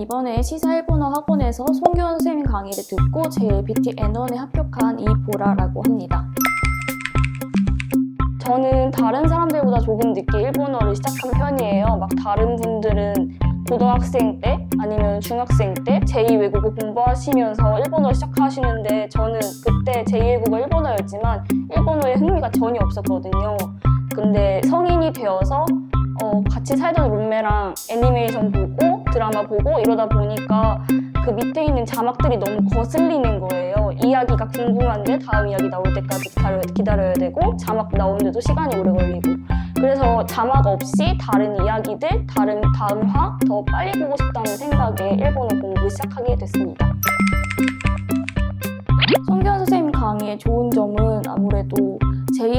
이번에 시사 일본어 학원에서 송교원 선생님 강의를 듣고 JLPT N1에 합격한 이보라라고 합니다. 저는 다른 사람들보다 조금 늦게 일본어를 시작한 편이에요. 막 다른 분들은 고등학생 때 아니면 중학생 때 제2외국어 공부하시면서 일본어 시작하시는데 저는 그때 제2외국어 일본어였지만 일본어에 흥미가 전혀 없었거든요. 근데 성인이 되어서 어, 같이 살던 룸메랑 애니메이션 보고 드라마 보고 이러다 보니까 그 밑에 있는 자막들이 너무 거슬리는 거예요. 이야기가 궁금한데 다음 이야기 나올 때까지 기다려, 기다려야 되고 자막 나오는데도 시간이 오래 걸리고 그래서 자막 없이 다른 이야기들, 다른 다음 화 더 빨리 보고 싶다는 생각에 일본어 공부를 시작하게 됐습니다.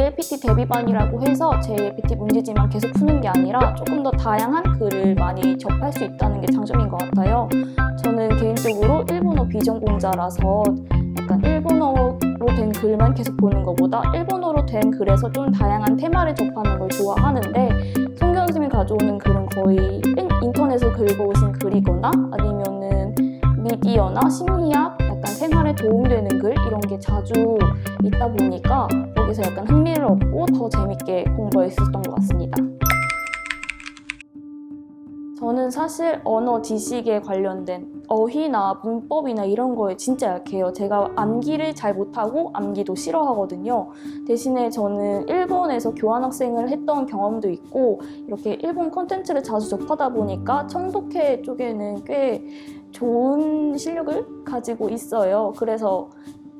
JLPT 데뷔반이라고 해서 JLPT 문제지만 계속 푸는 게 아니라 조금 더 다양한 글을 많이 접할 수 있다는 게 장점인 것 같아요. 저는 개인적으로 일본어 비전공자라서 약간 일본어로 된 글만 계속 보는 것보다 일본어로 된 글에서 좀 다양한 테마를 접하는 걸 좋아하는데 송기현 선생님이 가져오는 글은 거의 인- 인터넷에서 긁어오신 글이거나 아니면은 미디어나 심리학, 약간 생활에 도움되는 글 이런 게 자주 있다 보니까 거기서 약간 흥미를 얻고 더 재밌게 공부했었던 것 같습니다. 저는 사실 언어 지식에 관련된 어휘나 문법이나 이런 거에 진짜 약해요. 제가 암기를 잘 못하고 암기도 싫어하거든요. 대신에 저는 일본에서 교환학생을 했던 경험도 있고 이렇게 일본 콘텐츠를 자주 접하다 보니까 청독회 쪽에는 꽤 좋은 실력을 가지고 있어요. 그래서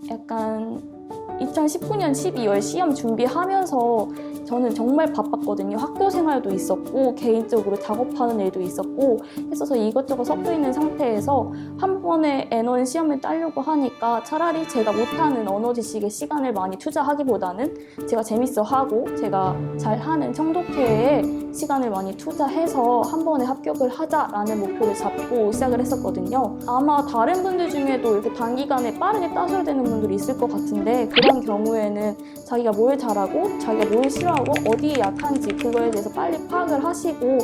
약간 2019년 12월 시험 준비하면서 저는 정말 바빴거든요. 학교 생활도 있었고 개인적으로 작업하는 일도 있었고 했어서 이것저것 섞여 있는 상태에서 한 번에 N1 시험을 따려고 하니까 차라리 제가 못하는 언어 지식에 시간을 많이 투자하기보다는 제가 재밌어 하고 제가 잘하는 청독회에 시간을 많이 투자해서 한 번에 합격을 하자라는 목표를 잡고 시작을 했었거든요. 아마 다른 분들 중에도 이렇게 단기간에 빠르게 따셔야 되는 분들이 있을 것 같은데 그런 경우에는 자기가 뭘 잘하고 자기가 뭘 싫어하고 어디에 약한지 그거에 대해서 빨리 파악을 하시고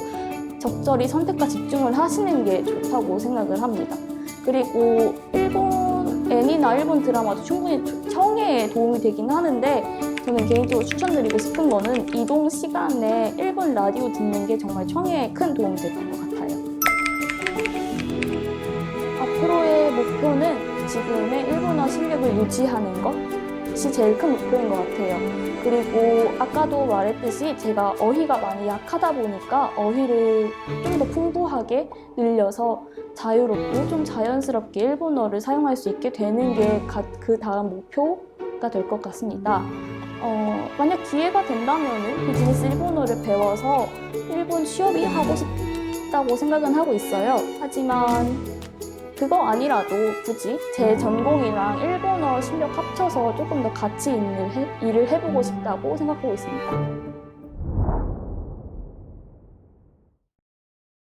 적절히 선택과 집중을 하시는 게 좋다고 생각을 합니다. 그리고 일본 애니나 일본 드라마도 충분히 청해에 도움이 되긴 하는데 저는 개인적으로 추천드리고 싶은 거는 이동 시간에 일본 라디오 듣는 게 정말 청해에 큰 도움이 됐던 것 같아요. 앞으로의 목표는 지금의 일본어 실력을 유지하는 것이 제일 큰 목표인 것 같아요. 그리고 아까도 말했듯이 제가 어휘가 많이 약하다 보니까 어휘를 좀 더 풍부하게 늘려서 자유롭고 좀 자연스럽게 일본어를 사용할 수 있게 되는 게 그 다음 목표가 될 것 같습니다. 어, 만약 기회가 된다면 비즈니스 일본어를 배워서 일본 취업이 하고 싶다고 생각은 하고 있어요. 하지만 그거 아니라도 굳이 제 전공이랑 일본어 실력 합쳐서 조금 더 가치 있는 해- 일을 해보고 싶다고 생각하고 있습니다.